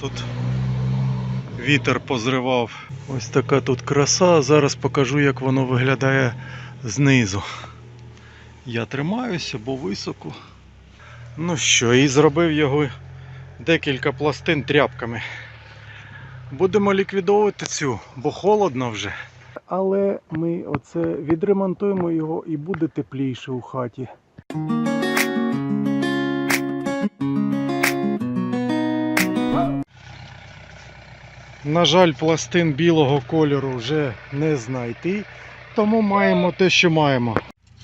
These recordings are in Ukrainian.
Тут вітер позривав. Ось така тут краса. Зараз покажу, як воно виглядає знизу. Я тримаюся, бо високо. Ну що, і зробив його декілька пластин тряпками. Будемо ліквідовувати цю, бо холодно вже. Але ми оце відремонтуємо його і буде тепліше у хаті. На жаль, пластин білого кольору вже не знайти, тому маємо те, що маємо.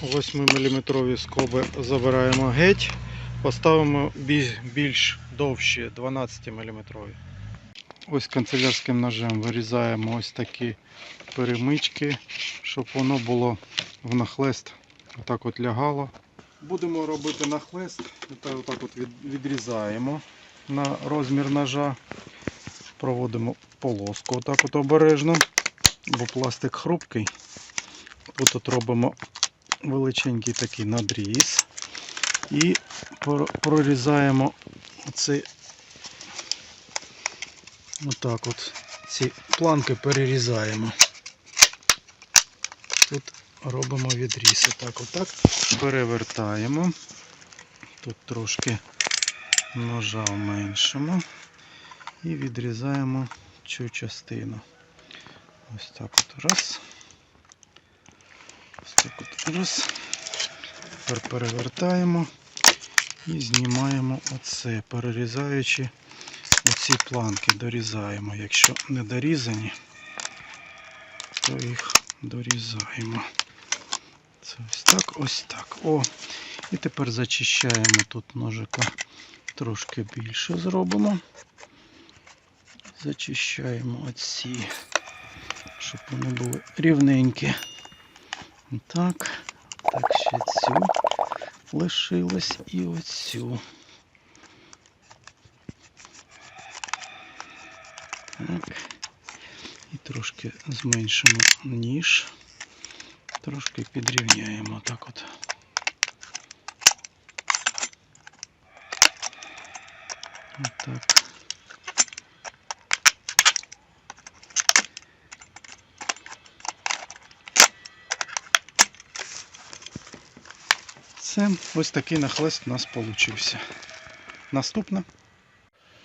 8-мм скоби забираємо геть, поставимо більш довші 12-мм. Ось канцелярським ножем вирізаємо ось такі перемички, щоб воно було в нахлест отак от лягало. Будемо робити нахлест, та отак от відрізаємо на розмір ножа. Проводимо полоску отак от обережно, бо пластик хрупкий. Тут робимо величенький такий надріз і прорізаємо оцей отак от ці планки перерізаємо. Тут робимо відріз. Отак, отак. Перевертаємо. Тут трошки ножа вменшимо і відрізаємо цю частину. Ось так от раз. Ось так от раз. Тепер перевертаємо і знімаємо оце, перерізаючи оці планки, дорізаємо. Якщо не дорізані, то їх дорізаємо. Це ось так, ось так. О, і тепер зачищаємо тут ножика трошки більше зробимо. Зачищаємо оці, щоб вони були рівненькі. Так, так, ще цю лишилось і оцю. Так. І трошки зменшимо ніж. Трошки підрівняємо так от. Отак. Це ось такий нахлест у нас вийшов. Наступне.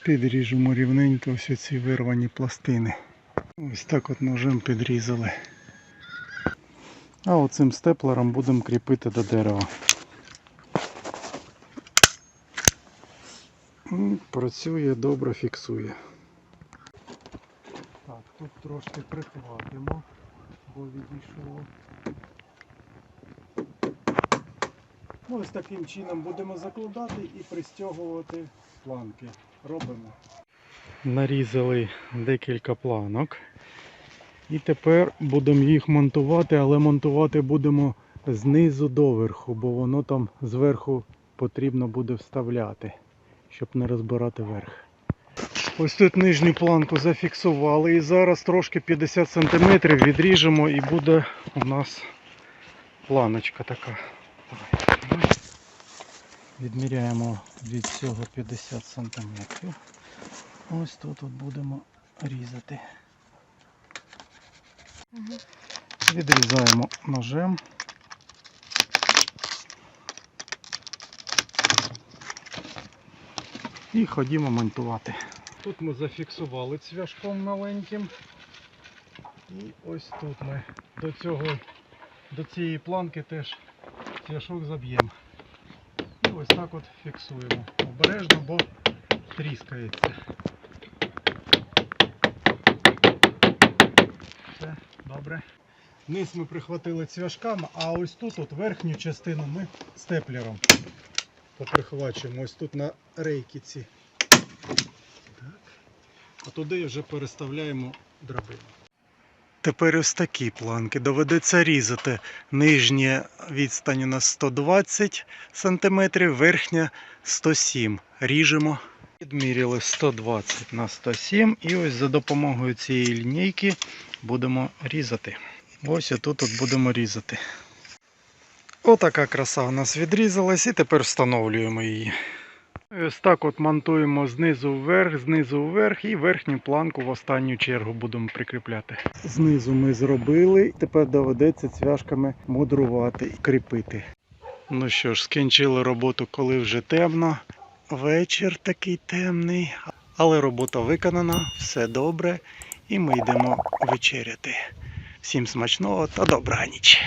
Підріжемо рівненько всі ці вирвані пластини. Ось так от ножем підрізали. А оцим степлером будемо кріпити до дерева. Працює, добре фіксує. Так, тут трошки прихватимо, бо відійшло. Ось таким чином будемо закладати і пристягувати планки. Робимо. Нарізали декілька планок. І тепер будемо їх монтувати, але монтувати будемо знизу доверху, бо воно там зверху потрібно буде вставляти, щоб не розбирати верх. Ось тут нижню планку зафіксували і зараз трошки 50 см відріжемо і буде у нас планочка така. Давай. Відміряємо від цього 50 см. Ось тут от будемо різати. Відрізаємо ножем. І ходімо монтувати. Тут ми зафіксували цвяшком маленьким. І ось тут ми до цього, до цієї планки теж цвяшок заб'ємо. Ось так от фіксуємо. Обережно, бо тріскається. Все, добре. Низ ми прихватили цвяшками, а ось тут от верхню частину ми степлером поприхвачуємо. Ось тут на рейки ці. А туди вже переставляємо драбину. Тепер ось такі планки. Доведеться різати. Нижня відстань у нас 120 см, верхня 107 Ріжемо. Відміряли 120 на 107 і ось за допомогою цієї лінійки будемо різати. Ось тут от будемо різати. Отака краса у нас відрізалась і тепер встановлюємо її. Ось так от монтуємо знизу вверх, знизу вверх і верхню планку в останню чергу будемо прикріпляти. Знизу ми зробили, тепер доведеться цвяшками мудрувати, кріпити. Ну що ж, скінчили роботу, коли вже темно. Вечір такий темний, але робота виконана, все добре, і ми йдемо вечеряти. Всім смачного та добра ніч.